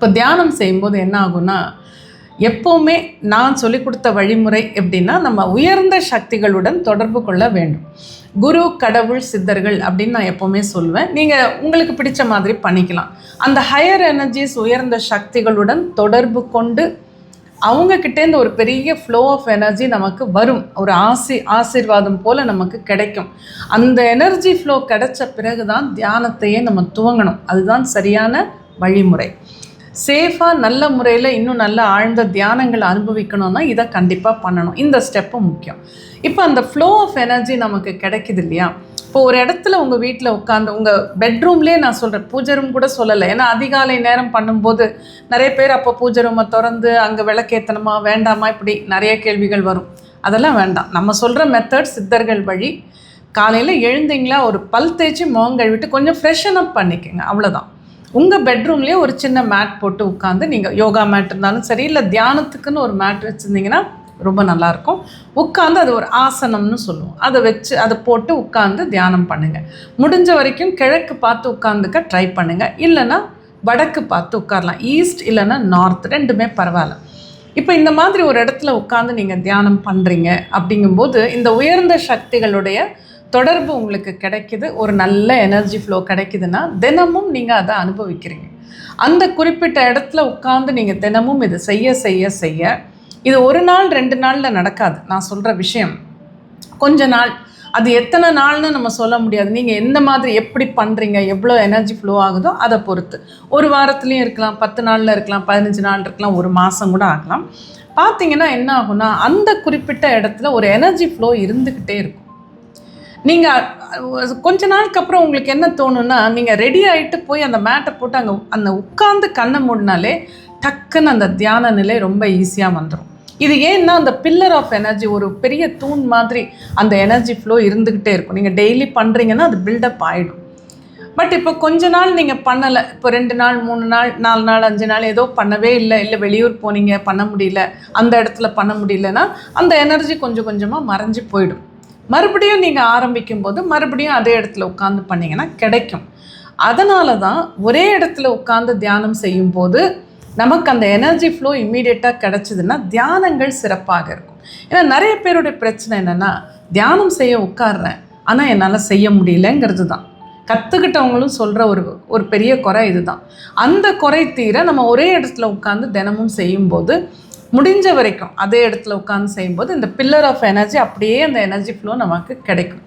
இப்போ தியானம் செய்யும்போது என்ன ஆகும்னா எப்போவுமே நான் சொல்லிக் கொடுத்த வழிமுறை எப்படின்னா நம்ம உயர்ந்த சக்திகளுடன் தொடர்பு கொள்ள வேண்டும். குரு கடவுள் சித்தர்கள் அப்படின்னு நான் எப்போவுமே சொல்லுவேன். நீங்கள் உங்களுக்கு பிடிச்ச மாதிரி பண்ணிக்கலாம். அந்த ஹையர் எனர்ஜிஸ் உயர்ந்த சக்திகளுடன் தொடர்பு கொண்டு அவங்க கிட்டேருந்து ஒரு பெரிய ஃப்ளோ ஆஃப் எனர்ஜி நமக்கு வரும். ஒரு ஆசி ஆசீர்வாதம் போல் நமக்கு கிடைக்கும். அந்த எனர்ஜி ஃப்ளோ கிடைச்ச பிறகு தான் தியானத்தையே நம்ம துவங்கணும். அதுதான் சரியான வழிமுறை. சேஃபாக நல்ல முறையில் இன்னும் நல்ல ஆழ்ந்த தியானங்களை அனுபவிக்கணும்னா இதை கண்டிப்பாக பண்ணணும். இந்த ஸ்டெப்பு முக்கியம். இப்போ அந்த ஃப்ளோ ஆஃப் எனர்ஜி நமக்கு கிடைக்குது இல்லையா? இப்போ ஒரு இடத்துல உங்கள் வீட்டில் உட்காந்து உங்கள் பெட்ரூம்லேயே நான் சொல்கிறேன் பூஜை ரூம் கூட சொல்லலை. ஏன்னா அதிகாலை நேரம் பண்ணும்போது நிறைய பேர் அப்போ பூஜை ரூமை திறந்து அங்கே விளக்கேற்றணுமா வேண்டாமா இப்படி நிறைய கேள்விகள் வரும். அதெல்லாம் வேண்டாம். நம்ம சொல்கிற மெத்தட் சித்தர்கள் வழி காலையில் எழுந்தீங்களா ஒரு பல் தேய்ச்சி முகம் கழுவிட்டு கொஞ்சம் ஃப்ரெஷன் அப் பண்ணிக்கோங்க. அவ்வளோதான் உங்கள் பெட்ரூம்லேயே ஒரு சின்ன மேட் போட்டு உட்காந்து நீங்கள் யோகா மேட் இருந்தாலும் சரி இல்லை தியானத்துக்குன்னு ஒரு மேட் வச்சுருந்தீங்கன்னா ரொம்ப நல்லாயிருக்கும். உட்காந்து அது ஒரு ஆசனம்னு சொல்லுவோம். அதை வச்சு அதை போட்டு உட்காந்து தியானம் பண்ணுங்கள் முடிஞ்ச வரைக்கும் கிழக்கு பார்த்து உட்காந்துக்க ட்ரை பண்ணுங்கள் இல்லைன்னா வடக்கு பார்த்து உட்காரலாம். ஈஸ்ட் இல்லைன்னா நார்த் ரெண்டுமே பரவாயில்ல. இப்போ இந்த மாதிரி ஒரு இடத்துல உட்காந்து நீங்கள் தியானம் பண்ணுறீங்க அப்படிங்கும்போது இந்த உயர்ந்த சக்திகளுடைய தொடர்பு உங்களுக்கு கிடைக்குது ஒரு நல்ல எனர்ஜி ஃப்ளோ கிடைக்குதுன்னா தினமும் நீங்கள் அதை அனுபவிக்கிறீங்க. அந்த குறிப்பிட்ட இடத்துல உட்காந்து நீங்கள் தினமும் இதை செய்ய செய்ய செய்ய இது ஒரு நாள் ரெண்டு நாளில் நடக்காது. நான் சொல்கிற விஷயம். கொஞ்ச நாள். அது எத்தனை நாள்னு நம்ம சொல்ல முடியாது. நீங்கள் எந்த மாதிரி எப்படி பண்ணுறீங்க எவ்வளோ எனர்ஜி ஃப்ளோ ஆகுதோ அதை பொறுத்து. ஒரு வாரத்துலேயும் இருக்கலாம் பத்து நாளில் இருக்கலாம் பதினஞ்சு நாள் இருக்கலாம் ஒரு மாதம் கூட ஆகலாம். பார்த்தீங்கன்னா என்ன ஆகும்னா அந்த குறிப்பிட்ட இடத்துல ஒரு எனர்ஜி ஃப்ளோ இருந்துக்கிட்டே இருக்கும். நீங்கள் கொஞ்ச நாளுக்கு அப்புறம் உங்களுக்கு என்ன தோணுன்னா நீங்கள் ரெடி ஆகிட்டு போய் அந்த மேட்டை போட்டு அங்கே அந்த உட்காந்து கண்ணை மூடினாலே டக்குன்னு அந்த தியான நிலை ரொம்ப ஈஸியாக வந்துடும் இது ஏன்னா அந்த பில்லர் ஆஃப் எனர்ஜி ஒரு பெரிய தூண் மாதிரி அந்த எனர்ஜி ஃப்ளோ இருந்துக்கிட்டே இருக்கும். நீங்கள் டெய்லி பண்ணுறீங்கன்னா அது பில்டப் ஆகிடும் பட் இப்போ கொஞ்ச நாள் நீங்கள் பண்ணலை. இப்போ ரெண்டு நாள் மூணு நாள் நாலு நாள் அஞ்சு நாள் ஏதோ பண்ணவே இல்லை. இல்லை வெளியூர் போனீங்க பண்ண முடியல. அந்த இடத்துல பண்ண முடியலன்னா அந்த எனர்ஜி கொஞ்சம் கொஞ்சமாக மறைஞ்சு போயிடும். மறுபடியும் நீங்கள் ஆரம்பிக்கும் போது மறுபடியும் அதே இடத்துல உட்காந்து பண்ணிங்கன்னா கிடைக்கும். அதனால தான் ஒரே இடத்துல உட்காந்து தியானம் செய்யும்போது நமக்கு அந்த எனர்ஜி ஃப்ளோ இம்மீடியட்டாக கிடச்சிதுன்னா தியானங்கள் சிறப்பாக இருக்கும். ஏன்னா நிறைய பேருடைய பிரச்சனை என்னென்னா தியானம் செய்ய உட்காடுறேன் ஆனால் என்னால் செய்ய முடியலங்கிறது தான். கற்றுக்கிட்டவங்களும் சொல்கிற ஒரு ஒரு பெரிய குறை இதுதான். அந்த குறை தீர நம்ம ஒரே இடத்துல உட்காந்து தினமும் செய்யும்போது முடிஞ்ச வரைக்கும் அதே இடத்துல உட்காந்து செய்யும்போது இந்த பில்லர் ஆஃப் எனர்ஜி அப்படியே அந்த எனர்ஜி ஃப்ளோ நமக்கு கிடைக்கும்.